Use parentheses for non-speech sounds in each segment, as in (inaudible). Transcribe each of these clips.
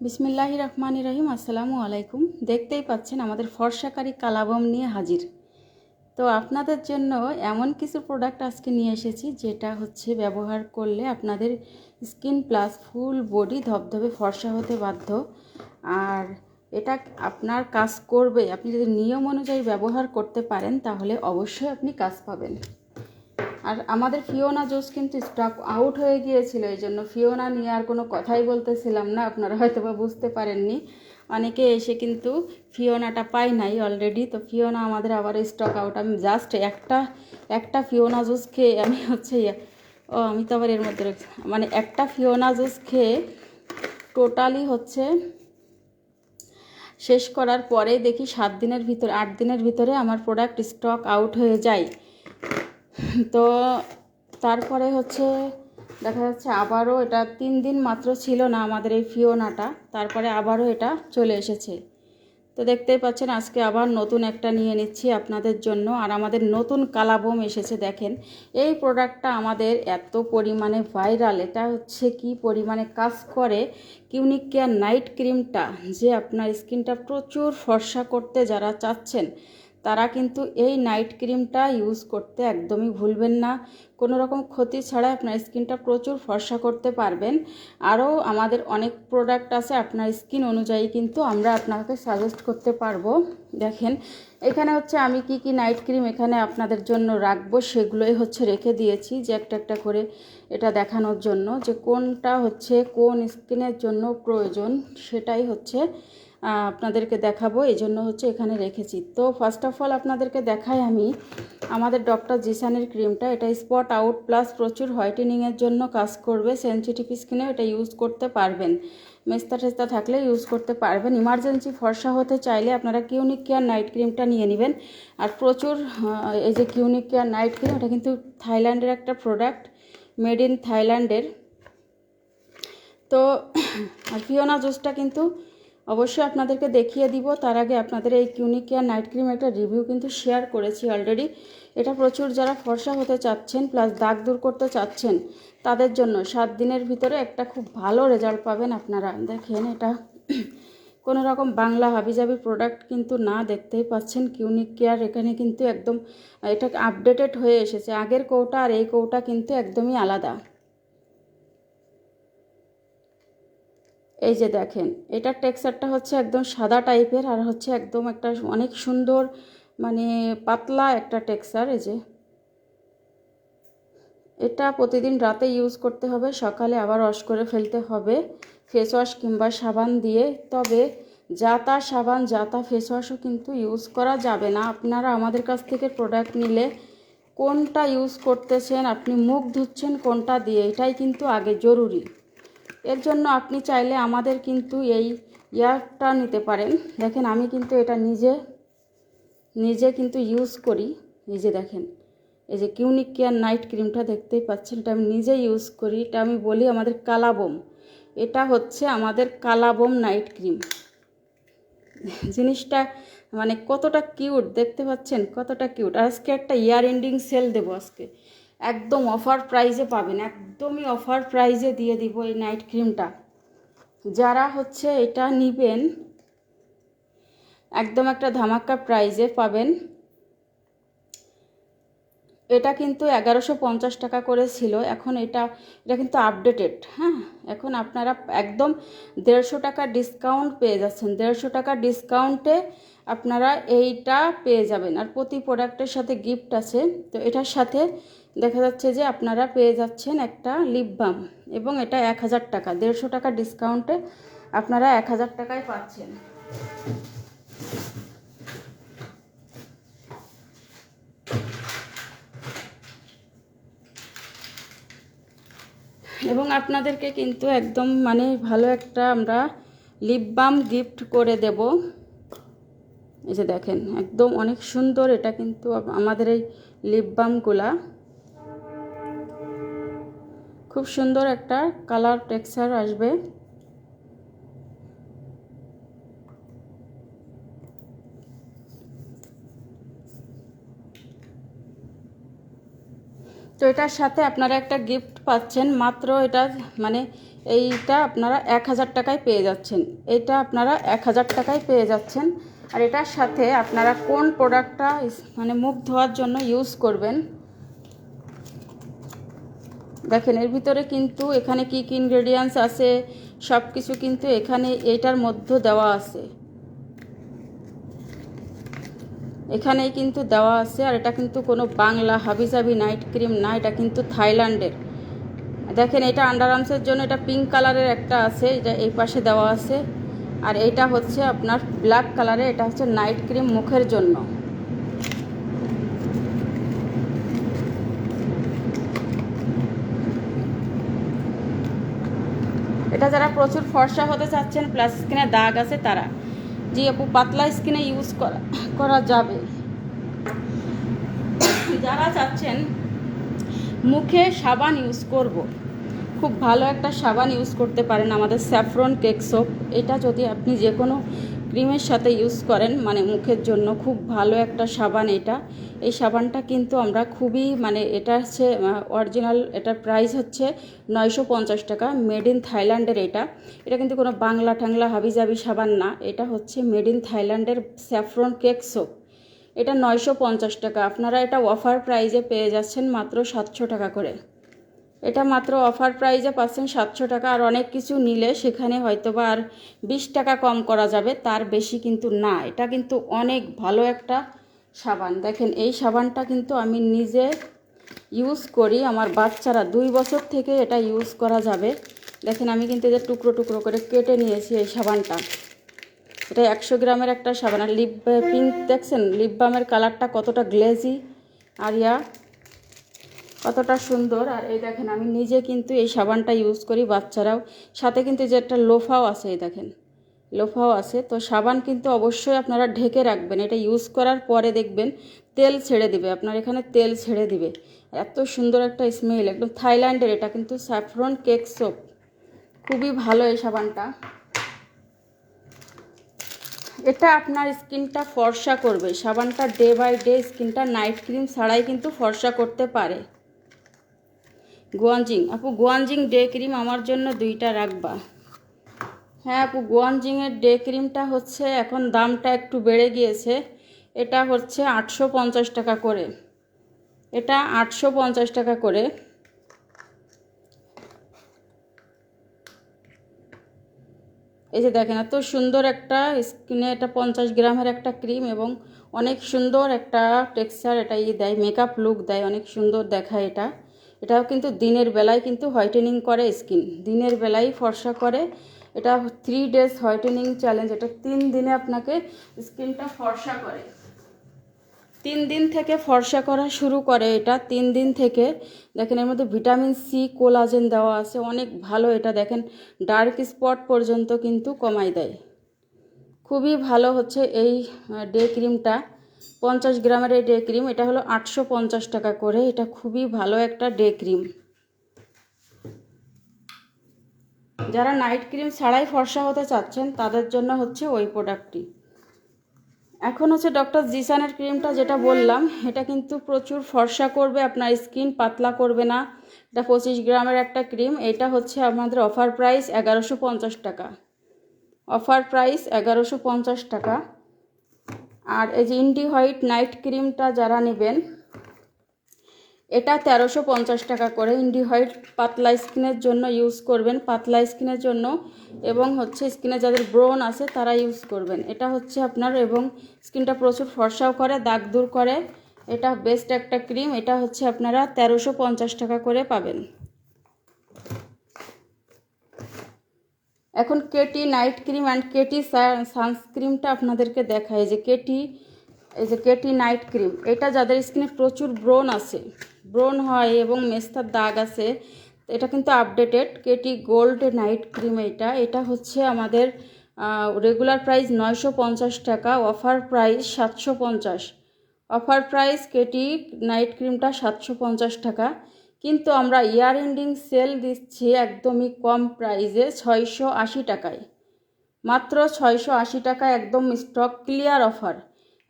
বিসমিল্লাহ রহমান রহিম আসসালামু আলাইকুম দেখতেই পাচ্ছেন আমাদের ফর্সাকারী কালাবম নিয়ে হাজির। তো আপনাদের জন্য এমন কিছু প্রোডাক্ট আজকে নিয়ে এসেছি, যেটা হচ্ছে ব্যবহার করলে আপনাদের স্কিন প্লাস ফুল বডি ধবধবে ফর্সা হতে বাধ্য। আর এটা আপনার কাজ করবে। আপনি যদি নিয়ম অনুযায়ী ব্যবহার করতে পারেন, তাহলে অবশ্যই আপনি কাজ পাবেন। আর আমাদের ফিওনা জুস কিন্তু স্টক আউট হয়ে গিয়েছিল, এই জন্য ফিওনা নিয়ে আর কোনো কথাই বলতেছিলাম না, আপনারা হয়তো বা বুঝতে পারেননি। অনেকে এসে কিন্তু ফিওনাটা পাই নাই অলরেডি তো ফিওনা আমাদের আবার স্টক আউট আমি জাস্ট একটা একটা ফিওনা জুস খেয়ে আমি হচ্ছে ও আমি তো আবার এর মধ্যে রেখেছি মানে একটা ফিওনা জুস খেয়ে টোটালি হচ্ছে শেষ করার পরে দেখি সাত দিনের ভিতরে, আট দিনের ভিতরে আমার প্রোডাক্ট স্টক আউট হয়ে যায়। তো তারপরে হচ্ছে দেখা যাচ্ছে আবারও এটা তিন দিন মাত্র ছিল না আমাদের এই ফিওনাটা, তারপরে আবারও এটা চলে এসেছে। তো দেখতেই পাচ্ছেন আজকে আবার নতুন একটা নিয়ে নিচ্ছি আপনাদের জন্য, আর আমাদের নতুন কালাবোম এসেছে দেখেন। এই প্রোডাক্টটা আমাদের এত পরিমাণে ভাইরাল, এটা হচ্ছে কি পরিমাণে কাজ করে কিউনিক কেয়ার নাইট ক্রিমটা, যে আপনার স্কিনটা প্রচুর ফর্সা করতে যারা চাচ্ছেন তারা কিন্তু এই নাইট ক্রিমটা ইউজ করতে একদমই ভুলবেন না। কোনো রকম ক্ষতি ছাড়া আপনার স্কিনটা প্রচুর ফর্সা করতে পারবেন। আরও আমাদের অনেক প্রোডাক্ট আছে, আপনার স্কিন অনুযায়ী কিন্তু আমরা আপনাকে সাজেস্ট করতে পারব। দেখেন, এখানে হচ্ছে আমি কি কি নাইট ক্রিম এখানে আপনাদের জন্য রাখব সেগুলোই হচ্ছে রেখে দিয়েছি যে একটা একটা করে এটা দেখানোর জন্য যে কোনটা হচ্ছে কোন স্কিনের জন্য প্রয়োজন সেটাই হচ্ছে আপনাদেরকে দেখাবো এই জন্য হচ্ছে এখানে রেখেছি। তো ফার্স্ট অফ অল আপনাদেরকে দেখাই আমি আমাদের ডক্টর জিসানের ক্রিমটা এটা স্পট আউট প্লাস প্রচুর হোয়াইটেনিংয়ের জন্য কাজ করবে। সেন্সিটিভ স্কিনে এটা ইউজ করতে পারবেন। মেস্তা টেস্তা থাকলে ইউজ করতে পারবেন। ইমার্জেন্সি ফর্সা হতে চাইলে আপনারা কিউনিক কেয়ার নাইট ক্রিমটা নিয়ে নেবেন। আর প্রচুর এই যে কিউনিক কেয়ার নাইট ক্রিম এটা কিন্তু থাইল্যান্ডের একটা প্রোডাক্ট মেড ইন থাইল্যান্ডের তো আর ফিওনা জুসটা কিন্তু অবশ্যই আপনাদেরকে দেখিয়ে দিব। তার আগে আপনাদের এই কিউনিকিয়া নাইট ক্রিম একটা রিভিউ কিন্তু শেয়ার করেছি অলরেডি এটা প্রচুর যারা ফর্সা হতে চাচ্ছেন প্লাস দাগ দূর করতে চাচ্ছেন, তাদের জন্য সাত দিনের ভিতরে একটা খুব ভালো রেজাল্ট পাবেন আপনারা। দেখেন এটা (clears throat) কোনো রকম বাংলা হাবিজাবি প্রোডাক্ট কিন্তু না দেখতেই পাচ্ছেন। কিউনিক কেয়ার এখানে কিন্তু একদম, এটা আপডেটেড হয়ে এসেছে। আগের কৌটা আর এই কৌটা কিন্তু একদমই আলাদা। এই যে দেখেন, এটার টেক্সচারটা হচ্ছে একদম সাদা টাইপের আর হচ্ছে একদম একটা অনেক সুন্দর মানে পাতলা একটা টেক্সচার, এই যে। এটা প্রতিদিন রাতে ইউজ করতে হবে, সকালে আবার ওয়াশ করে ফেলতে হবে ফেস ওয়াশ কিংবা সাবান দিয়ে। তবে যাতা সাবান যাতা ফেস ওয়াশও কিন্তু ইউজ করা যাবে না। আপনারা আমাদের কাছ থেকে প্রোডাক্ট নিলে কোনটা ইউজ করতেছেন, আপনি মুখ ধুচ্ছেন কোনটা দিয়ে, এটাই কিন্তু আগে জরুরি। এর জন্য আপনি চাইলে আমাদের কিন্তু এই ইয়ারটা নিতে পারেন। দেখেন, আমি কিন্তু এটা নিজে নিজে কিন্তু ইউজ করি। নিজে দেখেন, এই যে কিউনিক কেয়ার নাইট ক্রিমটা দেখতেই পাচ্ছেন, এটা আমি নিজে ইউজ করি। এটা আমি বলি আমাদের কালাবোম। এটা হচ্ছে আমাদের কালাবোম নাইট ক্রিম। জিনিসটা মানে কতটা কিউট, দেখতে পাচ্ছেন? কতটা কিউট। আজকে একটা ইয়ার এন্ডিং সেল দেবো আজকে। একদম অফার প্রাইজে পাবেন, একদমই অফার প্রাইজে দিয়ে দিব এই নাইট ক্রিমটা যারা হচ্ছে এটা নিবেন, একদম একটা ধামাক্কা প্রাইজে পাবেন। এটা কিন্তু এগারোশো পঞ্চাশ টাকা করে ছিল, এখন এটা এটা কিন্তু আপডেটেড হ্যাঁ? এখন আপনারা একদম দেড়শো টাকা ডিসকাউন্ট পেয়ে যাচ্ছেন। দেড়শো টাকা ডিসকাউন্টে আপনারা এইটা পেয়ে যাবেন। আর প্রতি প্রোডাক্টের সাথে গিফট আছে, তো এটার সাথে দেখা যাচ্ছে যে আপনারা পেয়ে যাচ্ছেন একটা লিপ বাম এবং এটা এক হাজার টাকা, দেড়শো টাকা ডিসকাউন্টে আপনারা এক হাজার টাকায় পাচ্ছেন। এবং আপনাদেরকে কিন্তু একদম মানে ভালো একটা আমরা লিপ বাম গিফট করে দেব। এই যে দেখেন, একদম অনেক সুন্দর এটা কিন্তু আমাদের এই লিপ বামগুলা খুব সুন্দর একটা কালার টেক্সচার আসবে। তো এটার সাথে আপনারা একটা গিফট পাচ্ছেন, মাত্র এটা মানে এইটা আপনারা এক হাজার টাকায় পেয়ে যাচ্ছেন। এটা আপনারা এক হাজার টাকায় পেয়ে যাচ্ছেন। আর এটার সাথে আপনারা কোন প্রোডাক্টটা মানে মুখ ধোয়ার জন্য ইউজ করবেন দেখেন, এর ভিতরে কিন্তু এখানে কি কি ইনগ্রেডিয়েন্টস আছে সব কিছু কিন্তু এখানে এটার মধ্যে দেওয়া আছে। এখানেই কিন্তু দেওয়া আছে, আর এটা কিন্তু কোনো বাংলা হাবিজাবি নাইট ক্রিম না, এটা কিন্তু থাইল্যান্ডের। দেখেন, এটা আন্ডার আর্মসের জন্য এটা পিঙ্ক কালারের একটা আছে, এটা এই পাশে দেওয়া আছে। আর এটা হচ্ছে আপনার ব্ল্যাক কালারে এটা হচ্ছে নাইট ক্রিম মুখের জন্য। এটা যারা প্রচুর ফর্সা হতে চাচ্ছেন প্লাস স্কিনে দাগ আছে তারা। জি আপু, পাতলা স্কিনে ইউজ করা করা যাবে। যারা চাচ্ছেন, মুখে সাবান ইউজ করব। খুব ভালো একটা সাবান ইউজ করতে পারেন আমাদের স্যাফরন কেক সোপ এটা যদি আপনি যে কোনো ক্রিমের সাথে ইউজ করেন মানে মুখের জন্য খুব ভালো একটা সাবান এটা। এই সাবানটা কিন্তু আমরা খুবই মানে এটা হচ্ছে অরিজিনাল এটার প্রাইস হচ্ছে নয়শো পঞ্চাশ টাকা মেড ইন থাইল্যান্ডের এটা। এটা কিন্তু কোনো বাংলা টাংলা হাবিজাবি সাবান না, এটা হচ্ছে মেড ইন থাইল্যান্ডের স্যাফরন কেক সোপ এটা নয়শো পঞ্চাশ টাকা, আপনারা এটা অফার প্রাইজে পেয়ে যাচ্ছেন মাত্র সাতশো টাকা করে। এটা মাত্র অফার প্রাইজে পাচ্ছেন সাতশো টাকা, আর অনেক কিছু নিলে সেখানে হয়তো বা আর বিশ টাকা কম করা যাবে, তার বেশি কিন্তু না। এটা কিন্তু অনেক ভালো একটা সাবান। দেখেন, এই সাবানটা কিন্তু আমি নিজে ইউজ করি। আমার বাচ্চারা দুই বছর থেকে এটা ইউজ করা যাবে। দেখেন, আমি কিন্তু এদের টুকরো টুকরো করে কেটে নিয়েছি এই সাবানটা। এটা একশো গ্রামের একটা সাবান। আর লিপ পিঙ্ক দেখছেন লিপ বামের কালারটা কতটা গ্লেজি আর ইয়া কতটা সুন্দর। আর এই দেখেন, আমি নিজে কিন্তু এই সাবানটা ইউজ করি, বাচ্চারাও। সাথে কিন্তু যে একটা লোফাও আছে, এই দেখেন। লোফাও আছে। তো সাবান কিন্তু অবশ্যই আপনারা ঢেকে রাখবেন। এটা ইউজ করার পরে দেখবেন তেল ছেড়ে দিবে। আপনার এখানে তেল ছেড়ে দিবে। এত সুন্দর একটা স্মেল একদম থাইল্যান্ডের এটা কিন্তু স্যাফরন কেক সোপ খুবই ভালো এই সাবানটা। এটা আপনার স্কিনটা ফর্সা করবে। সাবানটা ডে বাই ডে স্কিনটা নাইট ক্রিম ছাড়াই কিন্তু ফর্সা করতে পারে। গোয়ানজিং। আপু, গোয়ানজিং ডে ক্রিম আমার জন্য দুইটা রাখবা। হ্যাঁ আপু, গোয়ানজিংয়ের ডে ক্রিমটা হচ্ছে, এখন দামটা একটু বেড়ে গিয়েছে। এটা হচ্ছে আটশো পঞ্চাশ টাকা করে। এটা আটশো পঞ্চাশ টাকা করে। এই যে দেখেন, এত সুন্দর একটা স্কিনে এটা পঞ্চাশ গ্রামের একটা ক্রিম এবং অনেক সুন্দর একটা টেক্সচার এটা ই দেয়, মেকআপ লুক দেয়, অনেক সুন্দর দেখায় এটা। এটাও কিন্তু দিনের বেলায় কিন্তু হোয়াইটেনিং করে স্কিন। দিনের বেলায় ফর্সা করে, এটা থ্রি ডেজ হোয়াইটেনিং চ্যালেঞ্জ এটা তিন দিনে আপনাকে স্কিনটা ফর্সা করে। তিন দিন থেকে ফর্সা করা শুরু করে এটা, তিন দিন থেকে। দেখেন এর মধ্যে ভিটামিন সি কোলাজেন দেওয়া আছে, অনেক ভালো এটা দেখেন ডার্ক স্পট পর্যন্ত কিন্তু কমাই দেয়। খুবই ভালো হচ্ছে এই ডে ক্রিমটা পঞ্চাশ গ্রামের এই ডে ক্রিম এটা হলো আটশো পঞ্চাশ টাকা করে। এটা খুবই ভালো একটা ডে ক্রিম যারা নাইট ক্রিম ছাড়াই ফর্সা হতে চাচ্ছেন, তাদের জন্য হচ্ছে ওই প্রোডাক্টটি এখন হচ্ছে ডক্টর জিসানের ক্রিমটা যেটা বললাম, এটা কিন্তু প্রচুর ফর্সা করবে, আপনার স্কিন পাতলা করবে না। এটা পঁচিশ গ্রামের একটা ক্রিম এটা হচ্ছে আমাদের অফার প্রাইস এগারোশো পঞ্চাশ টাকা। অফার প্রাইস এগারোশো পঞ্চাশ টাকা। আর এই যে ইন্ডি হোয়াইট নাইট ক্রিমটা যারা নেবেন, এটা তেরোশো পঞ্চাশ টাকা করে। ইন্ডি হোয়াইট পাতলা স্কিনের জন্য ইউজ করবেন, পাতলা স্কিনের জন্য। এবং হচ্ছে স্কিনে যাদের ব্রোন আছে, তারা ইউজ করবেন। এটা হচ্ছে আপনার এবং স্কিনটা প্রচুর ফর্সাও করে, দাগ দূর করে। এটা বেস্ট একটা ক্রিম। এটা হচ্ছে আপনারা তেরোশো পঞ্চাশ টাকা করে পাবেন। এখন KT night cream and KT সানস্ক্রিমটা আপনাদেরকে দেখায় যে কেটি, এই যে কেটি নাইট ক্রিম, এটা যাদের স্কিনে প্রচুর ব্রণ আছে, ব্রণ হয় এবং মেস্তার দাগ আছে, এটা কিন্তু updated KT gold night cream এটা এটা হচ্ছে আমাদের রেগুলার প্রাইস নয়শো পঞ্চাশ টাকা অফার প্রাইস সাতশো পঞ্চাশ। অফার প্রাইস কেটি নাইট ক্রিমটা সাতশো পঞ্চাশ টাকা। কিন্তু আমরা ইয়ার এন্ডিং সেল দিচ্ছি একদমই কম প্রাইসে ছয়শো আশি টাকায়। মাত্র ছয়শো আশি টাকা একদম স্টক ক্লিয়ার অফার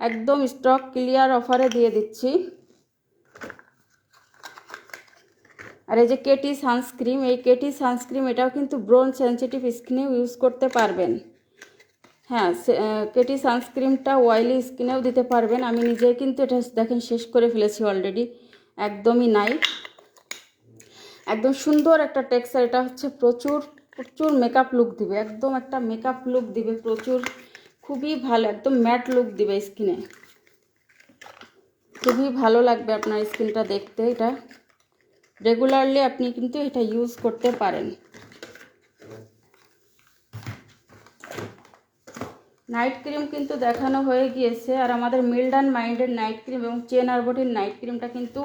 একদম স্টক ক্লিয়ার অফারে দিয়ে দিচ্ছি। আর এই যে কেটি সানস্ক্রিম এই কেটি সানস্ক্রিম এটাও কিন্তু ব্রোন সেন্সিটিভ স্কিনেও ইউজ করতে পারবেন। হ্যাঁ কেটি সানস্ক্রিমটা অয়েলি স্কিনেও দিতে পারবেন। আমি নিজেই কিন্তু এটা দেখেন শেষ করে ফেলেছি অলরেডি একদমই নাই। একদম সুন্দর একটা টেক্সচার এটা হচ্ছে প্রচুর প্রচুর মেকআপ লুক দিবে, একদম একটা মেকআপ লুক দিবে প্রচুর, খুবই ভালো, একদম ম্যাট লুক দিবে স্কিনে খুবই ভালো লাগবে আপনার স্কিনটা দেখতে, এটা রেগুলারলি আপনি কিন্তু এটা ইউজ করতে পারেন। নাইট ক্রিম কিন্তু দেখানো হয়ে গিয়েছে, আর আমাদের মিল্ড অ্যান্ড মাইন্ডের নাইট ক্রিম এবং চেন আরবটিন নাইট ক্রিমটা কিন্তু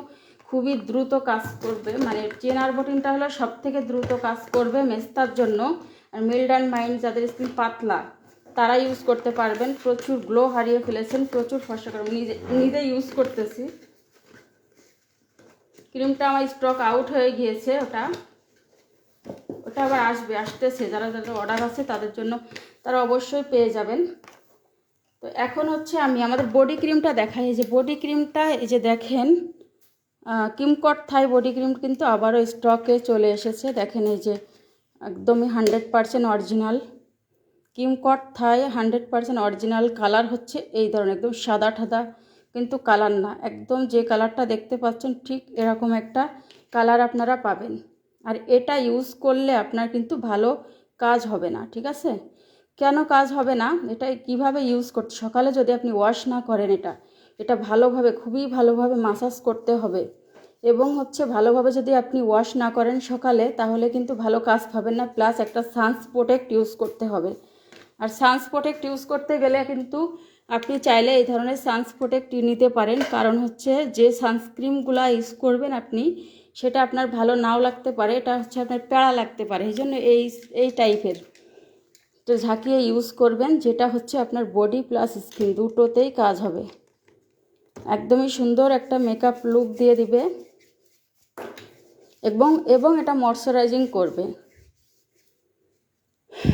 খুবই দ্রুত কাজ করবে। মানে চেন আরবটিনটা হলো সব থেকে দ্রুত কাজ করবে মেস্তার জন্য। আর মিল্ড অ্যান্ড মাইন্ড যাদের স্কিন পাতলা, তারা ইউজ করতে পারবেন। প্রচুর গ্লো হারিয়ে ফেলেছেন, প্রচুর ফসা করবে নিজে ইউজ করতেছি। ক্রিমটা আমার স্টক আউট হয়ে গিয়েছে ওটা। ওটা আবার আসবে, আসতেছে। যারা যাদের অর্ডার আছে তাদের জন্য তারা অবশ্যই পেয়ে যাবেন। তো এখন হচ্ছে আমি আমাদের বডি ক্রিমটা দেখাই। যে বডি ক্রিমটা এই যে দেখেন কিমকট থাই বডি ক্রিম কিন্তু আবারও স্টকে চলে এসেছে। দেখেন এই যে একদমই hundred percent original. কিমকট Thai hundred percent original colour হচ্ছে এই ধরনের, একদম সাদা ঠাদা কিন্তু কালার না। একদম যে কালারটা দেখতে পাচ্ছেন ঠিক এরকম একটা কালার আপনারা পাবেন। আর এটা ইউজ করলে আপনার কিন্তু ভালো কাজ হবে না, ঠিক আছে? কেন কাজ হবে না? এটা কীভাবে ইউজ করতে সকালে যদি আপনি ওয়াশ না করেন এটা এটা ভালোভাবে, খুবই ভালোভাবে মাসাজ করতে হবে। এবং হচ্ছে ভালোভাবে যদি আপনি ওয়াশ না করেন সকালে, তাহলে কিন্তু ভালো কাজ পাবেন না। প্লাস একটা সানস প্রোটেক্ট ইউজ করতে হবে। আর সানস প্রোটেক্ট ইউজ করতে গেলে কিন্তু আপনি চাইলে এই ধরনের সানস প্রোটেক্ট নিতে পারেন। কারণ হচ্ছে যে সানস্ক্রিমগুলো ইউজ করবেন আপনি, সেটা আপনার ভালো নাও লাগতে পারে, এটা হচ্ছে আপনার প্যাড়া লাগতে পারে। এই জন্য এই এই টাইপের তো ঝাঁকিয়ে ইউজ করবেন, যেটা হচ্ছে আপনার বডি প্লাস স্কিন দুটোতেই কাজ হবে। একদমই সুন্দর একটা মেকআপ লুক দিয়ে দিবে। এবং এবং এটা ময়শ্চারাইজিং করবে।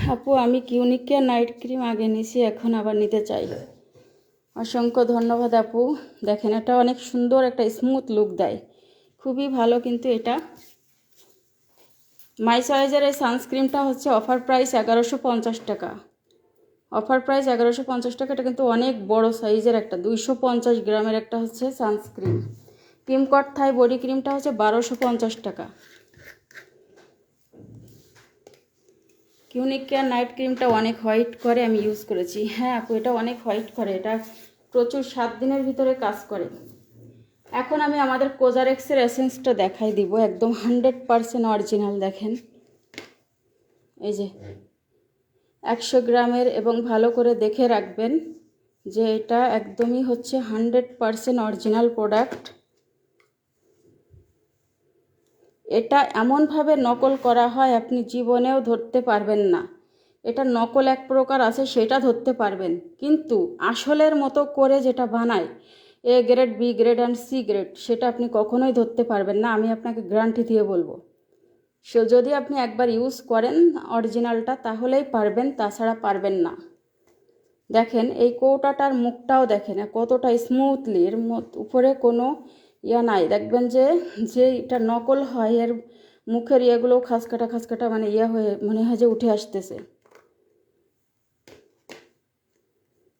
আপু, আমি কিউনিকে নাইট ক্রিম আগে নিছি, এখন আবার নিতে চাই। অসংখ্য ধন্যবাদ আপু। দেখেন, এটা অনেক সুন্দর একটা স্মুথ লুক দেয়। খুবই ভালো কিন্তু এটা। মাইশ্চারাইজার এই সানস্ক্রিনটা হচ্ছে অফার প্রাইস এগারোশো পঞ্চাশ টাকা। অফার প্রাইস এগারোশো পঞ্চাশ টাকা। এটা কিন্তু অনেক বড় সাইজের একটা, দুইশো পঞ্চাশ গ্রামের একটা হচ্ছে সানস্ক্রিন। ক্রিম কট থাই বডি ক্রিমটা হচ্ছে বারোশো পঞ্চাশ টাকা। কিউনিক কেয়ার নাইট ক্রিমটা অনেক হোয়াইট করে আমি ইউজ করেছি। হ্যাঁ আপু, এটা অনেক হোয়াইট করে, এটা প্রচুর সাত দিনের ভিতরে কাজ করে। এখন আমি আমাদের কোজারেক্সের এসেন্সটা দেখাই দিব, একদম হান্ড্রেড পারসেন্ট অরিজিনাল দেখেন। এই যে একশো গ্রামের এবং ভালো করে দেখে রাখবেন যে এটা একদমই হচ্ছে হান্ড্রেড পারসেন্ট অরিজিনাল প্রোডাক্ট। এটা এমনভাবে নকল করা হয় আপনি জীবনেও ধরতে পারবেন না। এটা নকল এক প্রকার আছে, সেটা ধরতে পারবেন। কিন্তু আসলের মতো করে যেটা বানায়, A grade, B grade, and C grade, সেটা আপনি কখনোই ধরতে পারবেন না। আমি আপনাকে গ্যারান্টি দিয়ে বলব। সে যদি আপনি একবার ইউজ করেন অরিজিনালটা তাহলেই পারবেন, তাছাড়া পারবেন না। দেখেন, এই কৌটাটার মুখটাও দেখেন, কতটা স্মুথলি এর উপরে কোনো ইয়া নাই। দেখবেন যে যে এটা নকল হয়, এর মুখের ইয়েগুলো খাসকাটা খাসকাটা মানে ইয়ে হয়ে, মনে হয় যে উঠে আসতেছে।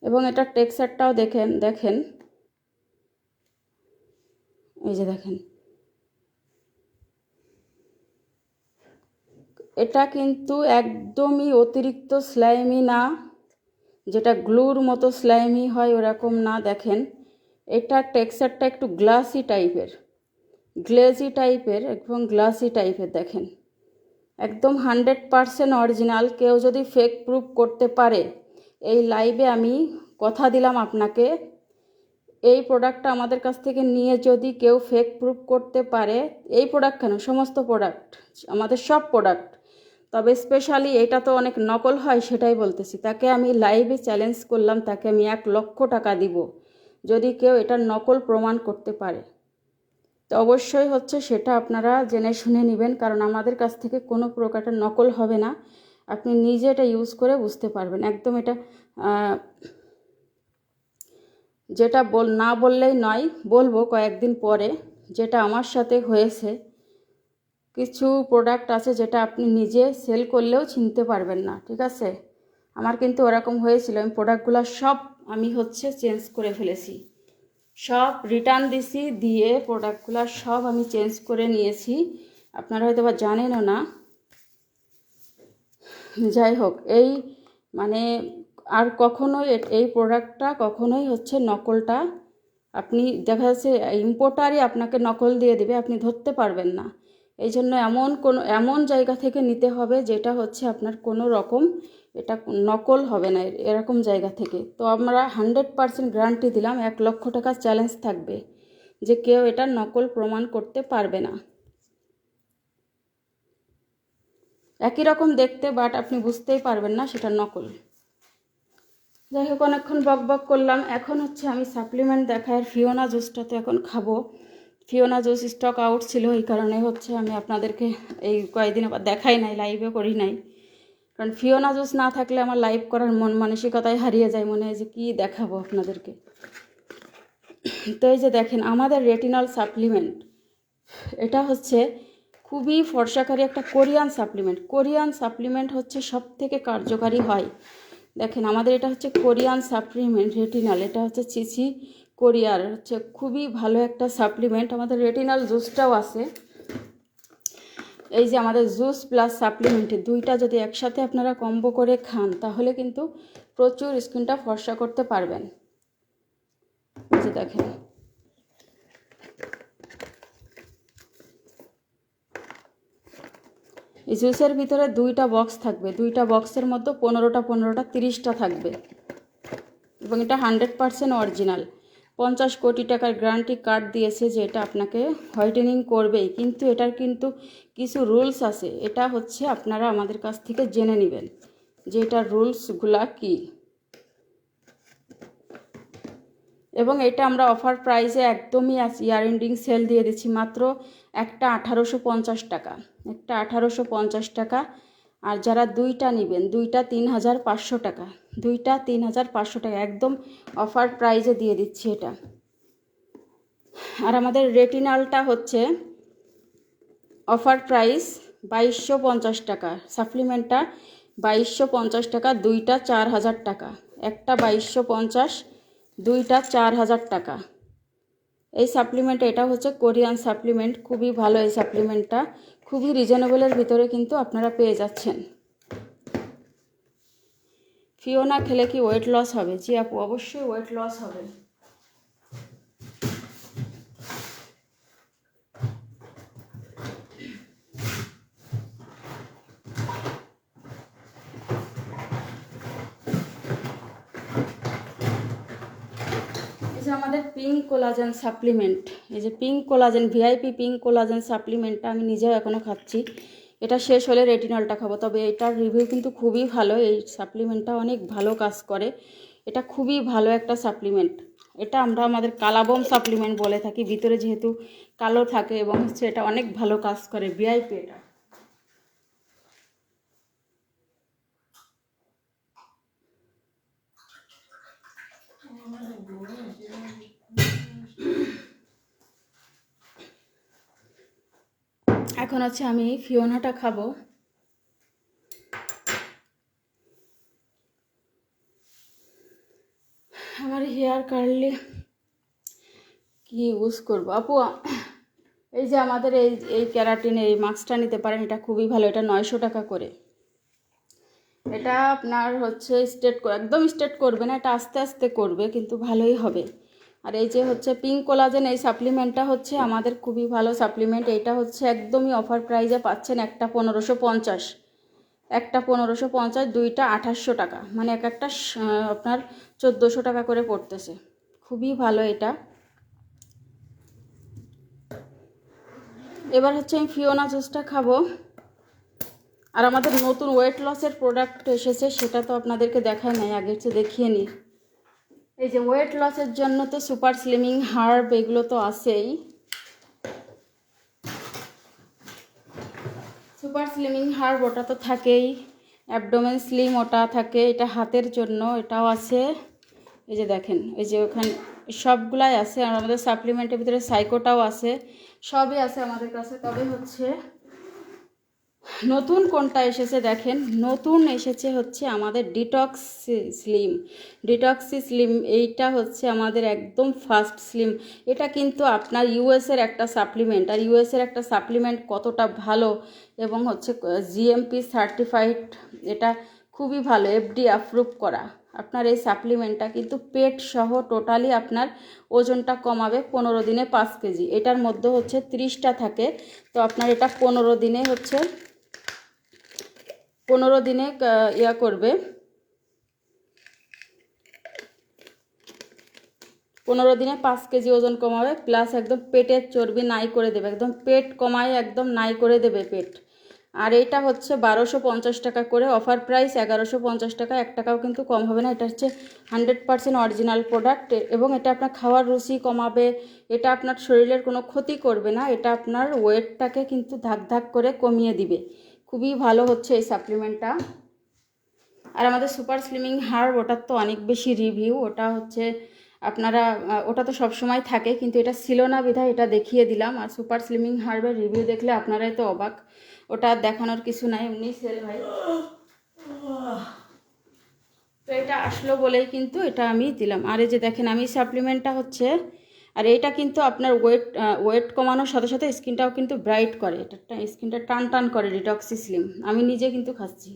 এবং এটার টেক্সচারটাও দেখেন দেখেন। এই যে দেখেন এটা কিন্তু একদমই অতিরিক্ত স্লাইমি না, যেটা গ্লুর মতো স্লাইমি হয় ওরকম না, দেখেন। এটা টেক্সচারটা একটু গ্লাসি টাইপের গ্লেজি টাইপের এবং গ্লাসি টাইপের দেখেন। একদম হান্ড্রেড পারসেন্ট অরিজিনাল কেউ যদি ফেক প্রুফ করতে পারে, এই লাইভে আমি কথা দিলাম আপনাকে। এই প্রোডাক্টটা আমাদের কাছ থেকে নিয়ে যদি কেউ ফেক প্রুফ করতে পারে, এই প্রোডাক্ট কেন? সমস্ত প্রোডাক্ট আমাদের সব প্রোডাক্ট তবে স্পেশালি এটা তো অনেক নকল হয়, সেটাই বলতেছি। তাকে আমি লাইভে চ্যালেঞ্জ করলাম, তাকে আমি এক লক্ষ টাকা দিব, যদি কেউ এটা নকল প্রমাণ করতে পারে। তো অবশ্যই হচ্ছে সেটা আপনারা জেনে শুনে নেবেন, কারণ আমাদের কাছ থেকে কোনো প্রকারের নকল হবে না। আপনি নিজে এটা ইউজ করে বুঝতে পারবেন। একদম এটা যেটা বল, না বললেই নয়, বলব কয়েকদিন পরে, যেটা আমার সাথে হয়েছে। কিছু প্রোডাক্ট আছে যেটা আপনি নিজে সেল করলেও চিনতে পারবেন না, ঠিক আছে? আমার কিন্তু ওরকম হয়েছিল, আমি প্রোডাক্টগুলো সব আমি হচ্ছে চেঞ্জ করে ফেলেছি। সব রিটার্ন দিছি, দিয়ে প্রোডাক্টগুলো সব আমি চেঞ্জ করে নিয়েছি। আপনারা হয়তো বা জানেনও না। যাই হোক, এই মানে আর কখনোই এই প্রোডাক্টটা কখনোই হচ্ছে নকলটা আপনি দেখা যাচ্ছে ইম্পোর্টারই আপনাকে নকল দিয়ে দেবে, আপনি ধরতে পারবেন না। এই জন্য এমন কোনো, এমন জায়গা থেকে নিতে হবে যেটা হচ্ছে আপনার কোনো রকম এটা নকল হবে না এরকম জায়গা থেকে। তো আমরা হান্ড্রেড পারসেন্ট গ্যারান্টি দিলাম, এক লক্ষ টাকার চ্যালেঞ্জ থাকবে যে কেউ এটা নকল প্রমাণ করতে পারবে না। একই রকম দেখতে, বাট আপনি বুঝতেই পারবেন না সেটা নকল। যাই হোক, অনেকক্ষণ বক বক করলাম। এখন হচ্ছে আমি সাপ্লিমেন্ট দেখায় ফিওনা জুসটা তো এখন খাব। ফিওনা জুস স্টক আউট ছিল, এই কারণে হচ্ছে আমি আপনাদেরকে এই কয়েকদিন আবার দেখাই নাই লাইভে করি নাই। কারণ ফিওনা জুস না থাকলে আমার লাইভ করার মন মানসিকতায় হারিয়ে যায়, মনে হয় যে কী দেখাবো আপনাদেরকে। তো এই যে দেখেন, আমাদের রেটিনাল সাপ্লিমেন্ট এটা হচ্ছে খুবই ফর্সাকারী একটা কোরিয়ান সাপ্লিমেন্ট কোরিয়ান সাপ্লিমেন্ট হচ্ছে সব থেকে কার্যকারী হয়। দেখেন, আমাদের এটা হচ্ছে কোরিয়ান সাপ্লিমেন্ট রেটিনাল এটা হচ্ছে কোরিয়ার হচ্ছে খুবই ভালো একটা সাপ্লিমেন্ট আমাদের রেটিনাল জুসটাও আছে। এই যে আমাদের জুস প্লাস সাপ্লিমেন্টে দুইটা যদি একসাথে আপনারা কম্বো করে খান, তাহলে কিন্তু প্রচুর স্কিনটা ফর্সা করতে পারবেন। যে দেখেন। এই জুসের ভিতরে দুইটা বক্স থাকবে। দুইটা বক্সের মধ্যে পনেরোটা পনেরোটা, তিরিশটা থাকবে। এবং এটা হান্ড্রেড পারসেন্ট অরিজিনাল পঞ্চাশ কোটি টাকার গ্যারান্টি কার্ড দিয়েছে যে এটা আপনাকে হোয়াইটেনিং করবেই। কিন্তু এটার কিন্তু কিছু রুলস আছে। এটা হচ্ছে আপনারা আমাদের কাছ থেকে জেনে নেবেন যে এটার রুলসগুলা কী। এবং এটা আমরা অফার প্রাইসে একদমই ইয়ার এন্ডিং সেল দিয়ে দিচ্ছি। মাত্র একটা আঠারোশো পঞ্চাশ টাকা। একটা আঠারোশো পঞ্চাশ টাকা আর যারা দুইটা নেবেন, দুইটা তিন হাজার পাঁচশো টাকা, দুইটা তিন হাজার পাঁচশো টাকা, একদম অফার প্রাইজে দিয়ে দিচ্ছি এটা। আর আমাদের রেটিনালটা হচ্ছে অফার প্রাইস বাইশশো পঞ্চাশ টাকা, সাপ্লিমেন্টটা বাইশশো পঞ্চাশ টাকা, দুইটা চার হাজার টাকা, একটা বাইশশো পঞ্চাশ, দুইটা চার হাজার টাকা। এই সাপ্লিমেন্ট এটা হচ্ছে কোরিয়ান সাপ্লিমেন্ট, খুবই ভালো এই সাপ্লিমেন্টটা। খুবই রিজনেবলের ভিতরে কিন্তু আপনারা পেয়ে যাচ্ছেন। ফিওনা খেলে কি ওয়েট লস হবে? জি আপু, অবশ্যই ওয়েট লস হবে। যে আমাদের পিঙ্ক কোলাজেন সাপ্লিমেন্ট এই যে pink collagen VIP pink collagen সাপ্লিমেন্টটা আমি নিজেও এখনও খাচ্ছি। এটা শেষ হলে রেটিনলটা খাব। তবে এটার রিভিউ কিন্তু খুবই ভালো। এই সাপ্লিমেন্টটা অনেক ভালো কাজ করে। এটা খুবই ভালো একটা সাপ্লিমেন্ট এটা আমরা আমাদের কালাবম সাপ্লিমেন্ট বলে থাকি। ভিতরে যেহেতু কালো থাকে এবং হচ্ছে এটা অনেক ভালো কাজ করে ভিআইপি এটা এখন হচ্ছে আমি ফিওনাটা খাব। আমার হেয়ার কার্লি কি ইউজ করব? আপু, এই যে আমাদের এই এই ক্যারাটিনের এই মাস্কটা নিতে পারেন, এটা খুবই ভালো, এটা নয়শো টাকা করে। এটা আপনার হচ্ছে স্ট্রেট একদম স্ট্রেট করবে না, এটা আস্তে আস্তে করবে, কিন্তু ভালোই হবে। আর এই যে হচ্ছে পিঙ্ক কোলাজেন এই সাপ্লিমেন্টটা হচ্ছে আমাদের খুবই ভালো সাপ্লিমেন্ট এইটা হচ্ছে একদমই অফার প্রাইজে পাচ্ছেন একটা পনেরোশো পঞ্চাশ। একটা পনেরোশো পঞ্চাশ, দুইটা আঠাশশো টাকা। মানে এক একটা আপনার চোদ্দোশো টাকা করে পড়তেছে। খুবই ভালো এটা। এবার হচ্ছে আমি ফিওনা জুসটা খাব। আর আমাদের নতুন ওয়েট লসের প্রোডাক্ট এসেছে, সেটা তো আপনাদেরকে দেখায় নাই আগে হচ্ছে দেখিয়ে নিই এই যে ওয়েট লসের জন্য তো সুপার স্লিমিং হার্ব এগুলো তো আছেই। সুপার স্লিমিং হার্ব ওটা তো থাকেই। অ্যাবডোমেন স্লিম ওটা থাকে, এটা হাতের জন্য এটাও আছে। এই যে দেখেন, এই যে ওখানে সবগুলাই আছে, আর আমাদের সাপ্লিমেন্টের ভিতরে সাইকোটাও আছে। সবই আছে আমাদের কাছে, তবে হচ্ছে নতুন কোনটা এসেছে দেখেন? নতুন এসেছে হচ্ছে আমাদের ডিটক্স স্লিম ডিটক্সি স্লিম এইটা হচ্ছে আমাদের একদম ফার্স্ট স্লিম এটা কিন্তু আপনার ইউএসের একটা সাপ্লিমেন্ট আর ইউএসের একটা সাপ্লিমেন্ট কতটা ভালো এবং হচ্ছে জিএমপি সার্টিফাইড এটা খুবই ভালো এফডি অ্যাপ্রুভ করা। আপনার এই সাপ্লিমেন্টটা কিন্তু পেট সহ টোটালি আপনার ওজনটা কমাবে পনেরো দিনে পাঁচ কেজি। এটার মধ্যে হচ্ছে ত্রিশটা থাকে। তো আপনার এটা পনেরো দিনে হচ্ছে পনেরো দিনে ইয়া করবে। পনেরো দিনে পাঁচ কেজি ওজন কমাবে প্লাস একদম পেটের চর্বি নাই করে দেবে, একদম পেট কমায়, একদম নাই করে দেবে পেট। আর এটা হচ্ছে বারোশো পঞ্চাশ টাকা করে অফার প্রাইস এগারোশো পঞ্চাশ টাকা, এক টাকাও কিন্তু কম হবে না, এটা হচ্ছে হান্ড্রেড পার্সেন্ট অরিজিনাল প্রোডাক্ট এবং এটা আপনার খাওয়ার রুচি কমাবে, এটা আপনার শরীরের কোনো ক্ষতি করবে না, এটা আপনার ওয়েটটাকে কিন্তু ধাক ধাক করে কমিয়ে দিবে। খুবই ভালো হচ্ছে এই সাপ্লিমেন্টটা আর আমাদের সুপার স্লিমিং হার্ব ওটার তো অনেক বেশি রিভিউ ওটা হচ্ছে আপনারা ওটা তো সবসময় থাকে, কিন্তু এটা ছিল না বিধায় এটা দেখিয়ে দিলাম। আর সুপার স্লিমিং হার্বের রিভিউ দেখলে আপনারাই তো অবাক। ওটা দেখানোর কিছু নাই, এমনি সেল ভাই তো এটা আসলো বলেই কিন্তু এটা আমি দিলাম। আর এই যে দেখেন, আমি সাপ্লিমেন্টটা হচ্ছে আর এটা কিন্তু আপনার ওয়েট ওয়েট কমানোর সাথে সাথে স্কিনটাও কিন্তু ব্রাইট করে। এটা স্কিনটা টান টান করে ডিটক্সি স্লিম আমি নিজে কিন্তু খাচ্ছি।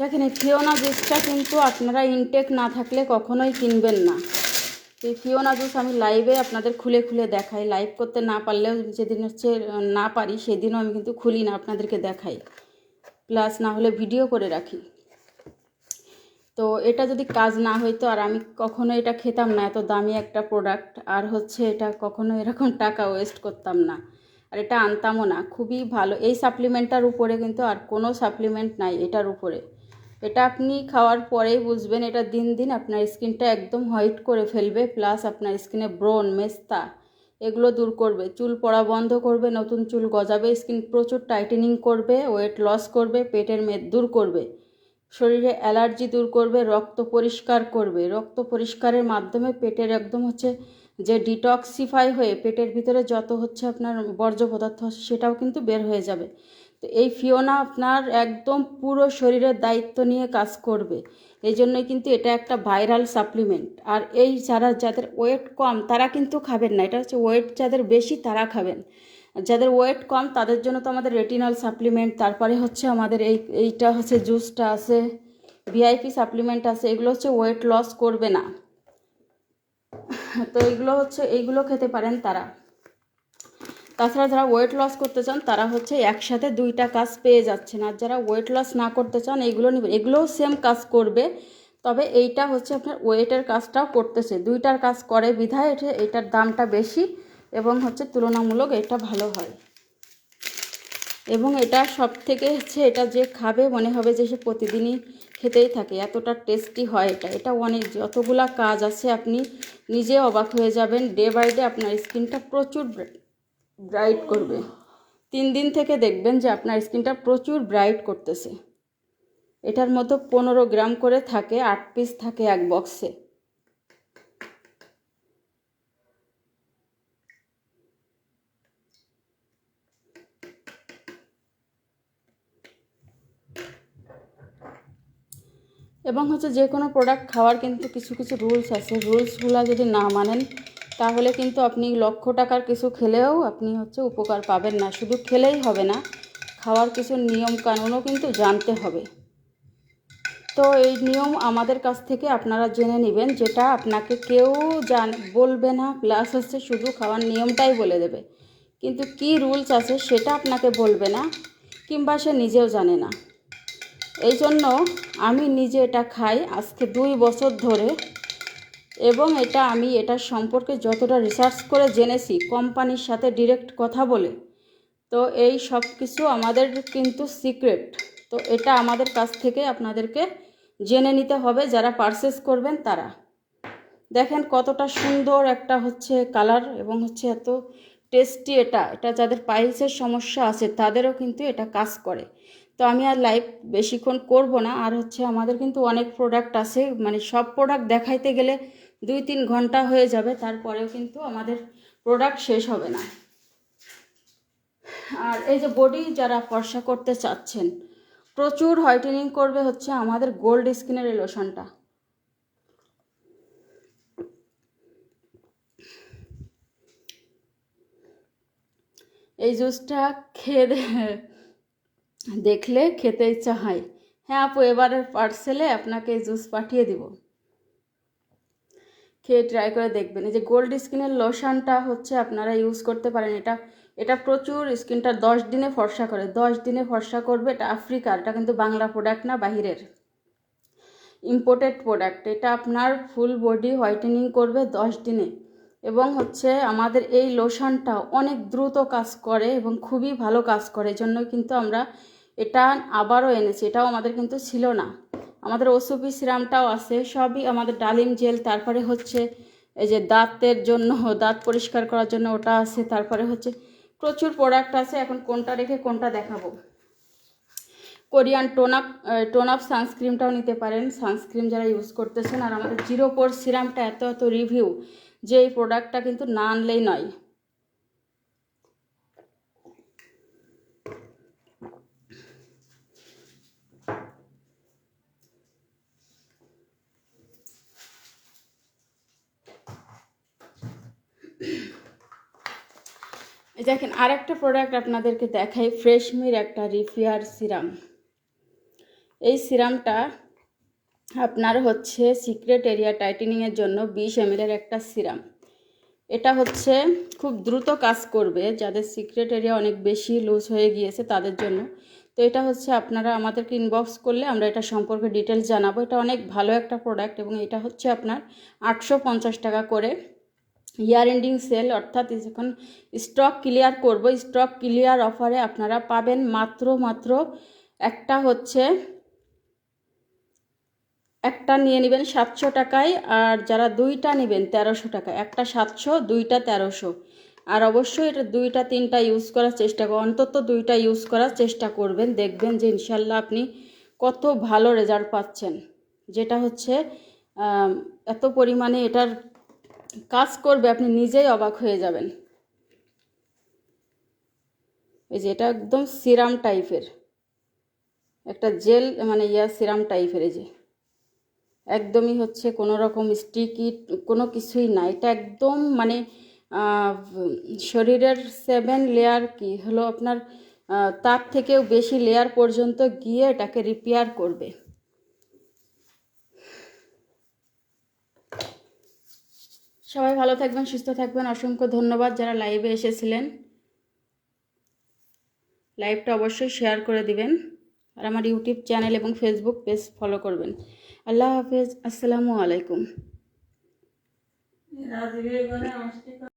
দেখেন, এই ফিওনা জুসটা কিন্তু আপনারা ইনটেক না থাকলে কখনোই কিনবেন না। এই ফিওনা জুস আমি লাইভে আপনাদের খুলে খুলে দেখাই। লাইভ করতে না পারলেও যেদিন হচ্ছে না পারি, সেদিনও আমি কিন্তু খুলি না, আপনাদেরকে দেখাই। প্লাস না হলে ভিডিও করে রাখি। তো এটা যদি কাজ না হইতো, আর আমি কখনো এটা খেতাম না, এত দামি একটা প্রোডাক্ট আর হচ্ছে এটা কখনো এরকম টাকা ওয়েস্ট করতাম না। আর এটা আনতামও না, খুবই ভালো। এই সাপ্লিমেন্টটার উপরে কিন্তু আর কোনো সাপ্লিমেন্ট নাই, এটার উপরে। এটা আপনি খাওয়ার পরেই বুঝবেন, এটা দিন দিন আপনার স্কিনটা একদম হোয়াইট করে ফেলবে, প্লাস আপনার স্কিনে ব্রন মেস্তা এগুলো দূর করবে। চুল পড়া বন্ধ করবে, নতুন চুল গজাবে, স্কিন প্রচুর টাইটেনিং করবে ওয়েট লস করবে, পেটের মেদ দূর করবে, শরীরে অ্যালার্জি দূর করবে, রক্ত পরিষ্কার করবে। রক্ত পরিষ্কারের মাধ্যমে পেটের একদম হচ্ছে যে ডিটক্সিফাই হয়ে পেটের ভিতরে যত হচ্ছে আপনার বর্জ্য পদার্থ সেটাও কিন্তু বের হয়ে যাবে। তো এই ফিওনা আপনার একদম পুরো শরীরের দায়িত্ব নিয়ে কাজ করবে। এই জন্যই কিন্তু এটা একটা ভাইরাল সাপ্লিমেন্ট। আর এই যারা, যাদের ওয়েট কম, তারা কিন্তু খাবেন না। এটা হচ্ছে ওয়েট যাদের বেশি, তারা খাবেন। যাদের ওয়েট কম, তাদের জন্য তো আমাদের রেটিনাল সাপ্লিমেন্ট, তারপরে হচ্ছে আমাদের এই, এইটা হচ্ছে জুসটা আছে, ভিআইপি সাপ্লিমেন্ট আছে, এগুলো হচ্ছে ওয়েট লস করবে না। তো এগুলো হচ্ছে এইগুলো খেতে পারেন তারা। তাছাড়া যারা ওয়েট লস করতে চান, তারা হচ্ছে একসাথে দুইটা কাজ পেয়ে যাচ্ছেন। আর যারা ওয়েট লস না করতে চান, এগুলো নেবেন। এগুলোও সেম কাজ করবে। তবে এইটা হচ্ছে আপনার ওয়েটের কাজটাও করতেছে। দুইটার কাজ করে বিধায় এটা এটার দামটা বেশি এবং হচ্ছে তুলনামূলক এটা ভালো হয়। এবং এটা সব থেকে হচ্ছে এটা যে খাবে মনে হবে যে সে প্রতিদিনই খেতেই থাকে। এতটা টেস্টি হয় এটা। এটা অনেক যতগুলা কাজ আছে আপনি নিজে অবাক হয়ে যাবেন। ডে বাই ডে আপনার স্কিনটা প্রচুর ব্রাইট করবে। তিন দিন থেকে দেখবেন যে আপনার স্কিনটা প্রচুর ব্রাইট করতেছে। এটার মতো পনেরো গ্রাম করে থাকে, আট পিস থাকে এক বক্সে। এবং হচ্ছে যে কোনো প্রোডাক্ট খাওয়ার কিন্তু কিছু কিছু রুলস আছে। রুলসগুলো যদি না মানেন তাহলে কিন্তু আপনি লক্ষ টাকার কিছু খেলেও আপনি হচ্ছে উপকার পাবেন না। শুধু খেলেই হবে না, খাওয়ার কিছু নিয়ম কানুনও কিন্তু জানতে হবে। তো এই নিয়ম আমাদের কাছ থেকে আপনারা জেনে নেবেন, যেটা আপনাকে কেউ জান, বলবে না প্লাস হচ্ছে শুধু খাওয়ার নিয়মটাই বলে দেবে। কিন্তু কি রুলস আছে সেটা আপনাকে বলবে না, কিংবা সে নিজেও জানে না। এই জন্য আমি নিজে এটা খাই। আজকে দুই বছর ধরে এবং এটা আমি এটা সম্পর্কে যতটা রিসার্চ করে জেনেছি কোম্পানির সাথে ডিরেক্ট কথা বলে। তো এই সব কিছু আমাদের কিন্তু সিক্রেট তো এটা আমাদের কাছ থেকে আপনাদেরকে জেনে নিতে হবে যারা পারচেস করবেন তারা। দেখেন কতটা সুন্দর একটা হচ্ছে কালার এবং হচ্ছে এত টেস্টি এটা। এটা যাদের পাইলসের সমস্যা আছে তাদেরও কিন্তু এটা কাজ করে। তো আমি আর লাইভ বেশিক্ষণ করব না। আর হচ্ছে আমাদের কিন্তু অনেক প্রোডাক্ট আছে। মানে সব প্রোডাক্ট দেখাইতে গেলে দুই তিন ঘণ্টা হয়ে যাবে, তারপরেও কিন্তু আমাদের প্রোডাক্ট শেষ হবে না। আর এই যে বডি যারা ফর্সা করতে চাচ্ছেন, প্রচুর হোয়াইটেনিং করবে হচ্ছে আমাদের গোল্ড স্কিনের এই লোশনটা এই জুসটা খেয়ে দেখলে খেতে ইচ্ছা হয়। হ্যাঁ আপু, এবারের পার্সেলে আপনাকে জুস পাঠিয়ে দিব। খেয়ে ট্রাই করে দেখবেন। এই যে গোল্ড স্কিনের লোশনটা হচ্ছে আপনারা ইউজ করতে পারেন। এটা এটা প্রচুর স্কিনটা দশ দিনে ফর্সা করে। দশ দিনে ফর্সা করবে এটা আফ্রিকার এটা কিন্তু বাংলা প্রোডাক্ট না, বাহিরের। ইম্পোর্টেড প্রোডাক্ট এটা আপনার ফুল বডি হোয়াইটেনিং করবে দশ দিনে। এবং হচ্ছে আমাদের এই লোশনটা অনেক দ্রুত কাজ করে এবং খুবই ভালো কাজ করে। জন্য কিন্তু আমরা এটা আবারও এনেছি। এটাও আমাদের কিন্তু ছিল না। আমাদের ওসুপি সিরামটাও আছে, সবই আমাদের ডালিম জেল, তারপরে হচ্ছে এই যে দাঁতের জন্য, দাঁত পরিষ্কার করার জন্য ওটা আছে, তারপরে হচ্ছে প্রচুর প্রোডাক্ট আছে, এখন কোনটা রেখে কোনটা দেখাবো। কোরিয়ান টোনাপ টোনাপ সানস্ক্রিনটাও নিতে পারেন সানস্ক্রিন যারা ইউজ করতেছেন, আর আমাদের জিরো পোর সিরামটা এত এত রিভিউ যে এই প্রোডাক্টটা কিন্তু না আনলেই নয়। দেখেন আর একটা প্রোডাক্ট আপনাদেরকে দেখাই ফ্রেশমির একটা রিফিয়ার সিরাম এই সিরামটা আপনার হচ্ছে সিক্রেট এরিয়া টাইটেনিংয়ের জন্য বিশ এমএলের একটা সিরাম এটা হচ্ছে খুব দ্রুত কাজ করবে, যাদের সিক্রেট এরিয়া অনেক বেশি লুজ হয়ে গিয়েছে তাদের জন্য। তো এটা হচ্ছে আপনারা আমাদেরকে ইনবক্স করলে আমরা এটা সম্পর্কে ডিটেলস জানাব। এটা অনেক ভালো একটা প্রোডাক্ট এবং এটা হচ্ছে আপনার আটশো পঞ্চাশ টাকা করে ইয়ার এন্ডিং সেল অর্থাৎ যখন স্টক ক্লিয়ার করব স্টক ক্লিয়ার অফারে আপনারা পাবেন মাত্র মাত্র একটা হচ্ছে, একটা নিয়ে নেবেন সাতশো টাকায়, আর যারা দুইটা নেবেন তেরোশো টাকা একটা সাতশো, দুইটা তেরোশো। আর অবশ্যই এটা দুইটা, তিনটা ইউজ করার চেষ্টা করবেন, অন্তত দুইটা ইউজ করার চেষ্টা করবেন। দেখবেন যে ইনশাল্লাহ আপনি কত ভালো রেজাল্ট পাচ্ছেন। যেটা হচ্ছে এত পরিমাণে এটার কাজ করবে, আপনি নিজেই অবাক হয়ে যাবেন। এই যে এটা একদম সিরাম টাইপের। একটা জেল মানে ইয়া সিরাম টাইপের এই যে। একদমই হচ্ছে কোনো রকম স্টিকি কোনো কিছুই না। এটা একদম মানে শরীরের সেভেন লেয়ার কি হলো আপনার তার থেকেও বেশি লেয়ার পর্যন্ত গিয়ে এটাকে রিপেয়ার করবে। সবাই ভালো থাকবেন, সুস্থ থাকবেন। অসংখ্য ধন্যবাদ যারা লাইভে এসেছিলেন। লাইভটা অবশ্যই শেয়ার করে দিবেন। আর আমার ইউটিউব চ্যানেল এবং ফেসবুক পেজ ফলো করবেন। আল্লাহ হাফেজ, আসসালামু আলাইকুম।